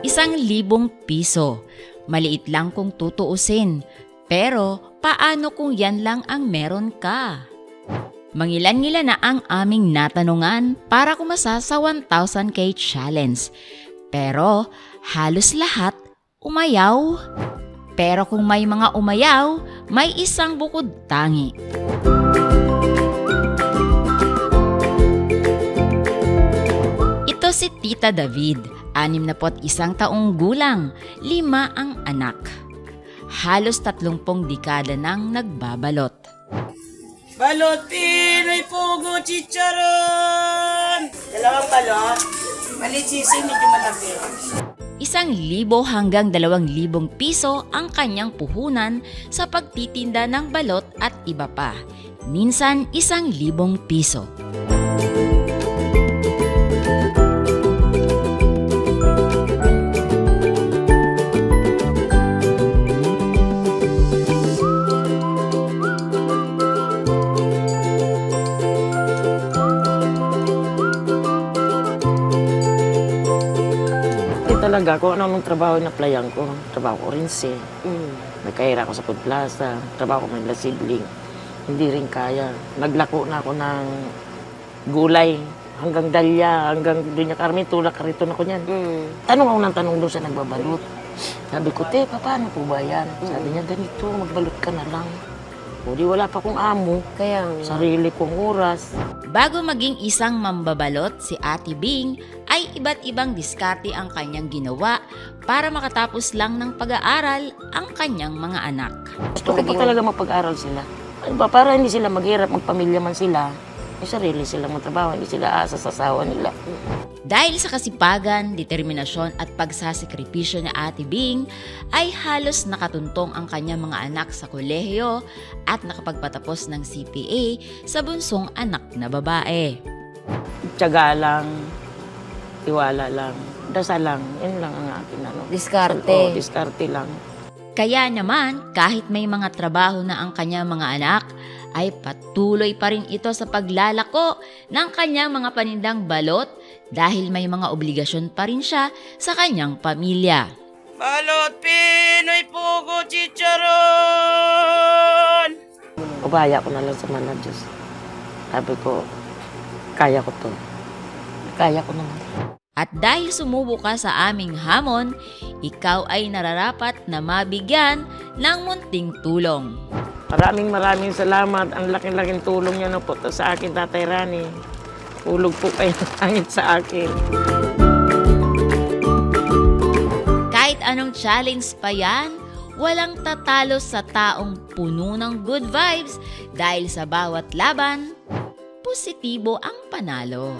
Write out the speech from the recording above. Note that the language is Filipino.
Isang libong piso. Maliit lang kung tutuusin. Pero paano kung yan lang ang meron ka? Mangilan-ngilan na ang aming natanungan para kumasa sa 1,000k challenge. Pero halos lahat umayaw. Pero kung may mga umayaw, may isang bukod tangi. Ito si Tita David, anim na pot isang taong gulang, lima ang anak. Halos tatlongpong dekada nang nagbabalot. Balot, Pinoy Pugo, Chicharon! Dalawang balot. Maliit sisi, medyo malaki. Isang libo hanggang dalawang libong piso ang kanyang puhunan sa pagtitinda ng balot at iba pa. Minsan isang libong piso. Talaga kung ano ang trabaho na playan ko. Trabaho ko rin si. Nagkahira ako sa Food Plaza. Trabaho ko may sibling. Hindi rin kaya. Naglako na ako ng gulay. Hanggang dalya, hanggang Dunya Carmen, tulak ka rito na ko niyan. Tanong ako ng tanong doon sa nagbabalot. Sabi ko, te, paano po ba yan? Sabi niya, ganito, magbalot ka na lang. O di wala pa akong amo. Kaya nga. Sarili kong oras. Bago maging isang mambabalot, si Ate Bing ay iba't ibang diskarte ang kanyang ginawa para makatapos lang ng pag-aaral ang kanyang mga anak. Gusto ko pa talaga mapag-aral sila. Ano ba, para hindi sila maghirap, magpamilya man sila, may sarili silang matrabaho, hindi sila asa sa asawa nila. Dahil sa kasipagan, determinasyon at pagsasakripisyo ni Ate Bing, ay halos nakatuntong ang kanyang mga anak sa kolehiyo at nakapagpatapos ng CPA sa bunsong anak na babae. Tiyaga lang, tiwala lang, dasal lang, yun lang ang akin ano. Diskarte. Oo, diskarte lang. Kaya naman, kahit may mga trabaho na ang kanyang mga anak, ay patuloy pa rin ito sa paglalako ng kanyang mga panindang balot dahil may mga obligasyon pa rin siya sa kanyang pamilya. Balot, Pinoy Pugo, Chicharon! Ubaya ko na lang sa mga Diyos. Sabi ko, kaya ko to. Kaya ko naman. At dahil sumubo ka sa aming hamon, ikaw ay nararapat na mabigyan ng munting tulong. Maraming maraming salamat. Ang laking-laking tulong niyo na po to sa akin, Tatay Rani. Hulog po kayo ng langit sa akin. Kahit anong challenge pa yan, walang tatalo sa taong puno ng good vibes dahil sa bawat laban, positibo ang panalo.